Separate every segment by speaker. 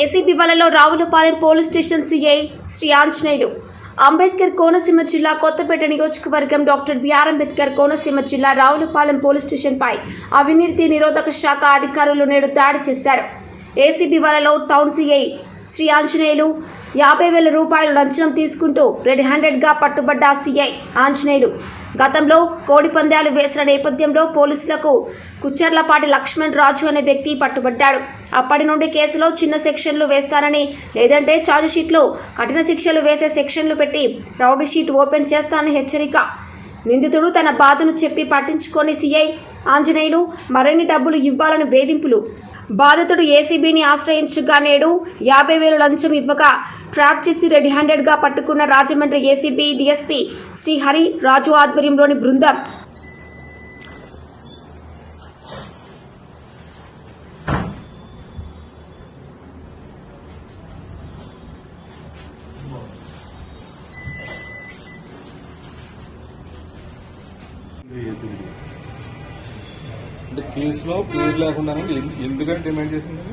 Speaker 1: ACB వలలో Ravulapalem police station CI Shri Anjaneyulu. Ambedkar Konaseema జిల్లా కొత్తపేట నియోజకవర్గం డాక్టర్ బిఆర్ అంబేద్కర్ కోనసీమ జిల్లా రావులపాలెం పోలీస్ స్టేషన్పై అవినీతి నిరోధక శాఖ అధికారులు నేడు దాడి చేశారు. ఏసీబీ వలలో టౌన్ సిఐ శ్రీ ఆంజనేయులు యాభై వేల రూపాయలు లంచం తీసుకుంటూ రెడ్ హ్యాండెడ్గా పట్టుబడ్డ సీఐ ఆంజనేయులు. గతంలో కోడి పందాలు వేసిన నేపథ్యంలో పోలీసులకు కుచ్చర్లపాటి లక్ష్మణ్ రాజు అనే వ్యక్తి పట్టుబడ్డాడు. అప్పటి నుండి కేసులో చిన్న సెక్షన్లు వేస్తానని లేదంటే ఛార్జ్షీట్లో కఠిన శిక్షలు వేసే సెక్షన్లు పెట్టి రౌడీ షీట్ ఓపెన్ చేస్తానని హెచ్చరిక. నిందితుడు తన బాధను చెప్పి పట్టించుకొని సీఐ ఆంజనేయులు మరిన్ని డబ్బులు ఇవ్వాలని వేధింపులు బాధితుడు ఏసీబీని ఆశ్రయించగా నేడు యాభై వేలు లంచం ఇవ్వగా ట్రాప్ చేసి రెడ్ హ్యాండెడ్గా పట్టుకున్న రాజమండ్రి ఏసీబీ డీఎస్పీ శ్రీహరి రాజు ఆధ్వర్యంలోని బృందం.
Speaker 2: అంటే కేసులో పేరు లేకుండా ఎందుకని డిమాండ్ చేసింది?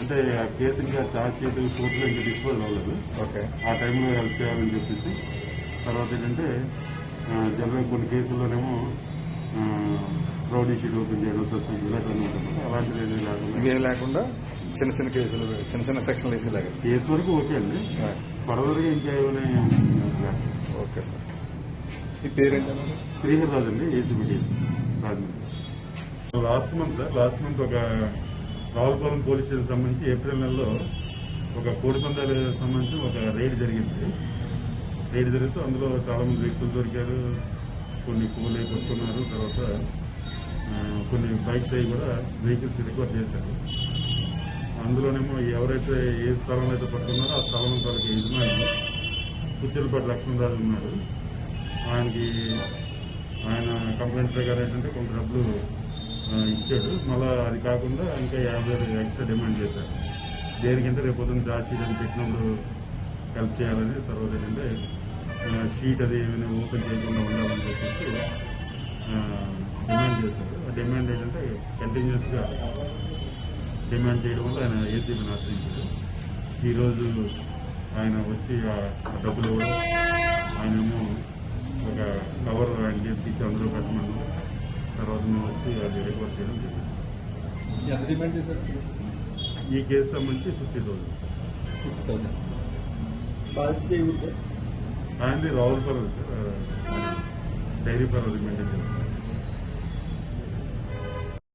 Speaker 3: అంటే ఆ కేసు ఇంకా ఛార్జ్ షీట్ కోర్టులో ఇంకా అవ్వలేదు.
Speaker 2: ఓకే.
Speaker 3: ఆ టైంలో హెల్ప్ చేయాలని చెప్పేసి తర్వాత ఏంటంటే జనరల్ కొన్ని కేసుల్లోనేమో రౌడీ షీట్ ఓపెన్ చేయడం సస్పెండ్ ఇలాంటివన్నీ ఉంటుంది అలాంటిది ఏమీ లేకుండా.
Speaker 2: ఇవేం లేకుండా చిన్న చిన్న కేసులు చిన్న చిన్న సెక్షన్లు వేసేలాగా.
Speaker 3: కేసు వరకు ఓకే అండి. ఫర్దర్గా ఇంకా ఏమైనా
Speaker 2: ఓకే సార్. ఈ పేరేంటన్నా
Speaker 3: శ్రీహర్ రాజు అండి ACBD Rajahmundry. Last month sir last month ఒక రావులపాలెం పోలీస్ స్టేషన్ సంబంధించి ఏప్రిల్ నెలలో ఒక కోడి పందాలకు సంబంధించి ఒక రైడ్ జరిగింది. రైడ్ జరిగితే అందులో చాలా మంది వ్యక్తులు దొరికారు. కొన్ని పూలు కొట్టుకున్నారు తర్వాత కొన్ని బైక్స్ అవి కూడా వెహికల్స్ రికవర్ చేశారు. అందులోనేమో ఎవరైతే ఏ స్థలంలో అయితే పట్టుకున్నారో ఆ స్థలం వాళ్ళకి యజమాని కుచ్చెలపాటి లక్ష్మణరాజు ఉన్నాడు. ఆయనకి ఆయన కంప్లైంట్ ప్రకారం ఏంటంటే కొంత డబ్బులు ఇచ్చాడు. మళ్ళీ అది కాకుండా ఇంకా యాభై ఎక్స్ట్రా డిమాండ్ చేశారు. దేనికంటే రేపు పొద్దున్న ఛార్జ్ షీట్ అది పెట్టినప్పుడు హెల్ప్ చేయాలని తర్వాత ఏంటంటే షీట్ అది ఏమైనా ఓపెన్ చేయకుండా ఉండాలని చెప్పేసి డిమాండ్ చేశారు. ఆ డిమాండ్ ఏంటంటే కంటిన్యూస్గా డిమాండ్ చేయడం వల్ల ఆయన ఏసీబీని ఆశ్రయించారు ఈరోజు ఆయన వచ్చి ఆ డబ్బులు ఇవ్వడం ఆయనేమో ఒక కవర్ ఆయన చేసి అందులో పెట్టమన్నాడు. తర్వాత మేము వచ్చి అది రికార్డ్ చేయడం జరిగింది.
Speaker 2: ఎంత డిమాండ్ చేశారు?
Speaker 3: ఈ కేసు సంబంధించి ఫిఫ్టీ థౌసండ్
Speaker 2: ఫిఫ్టీ థౌసండ్
Speaker 3: ఆయనది రావులపల్లి సార్ డైరీ పర్వది మెయింటైన్ చేస్తారు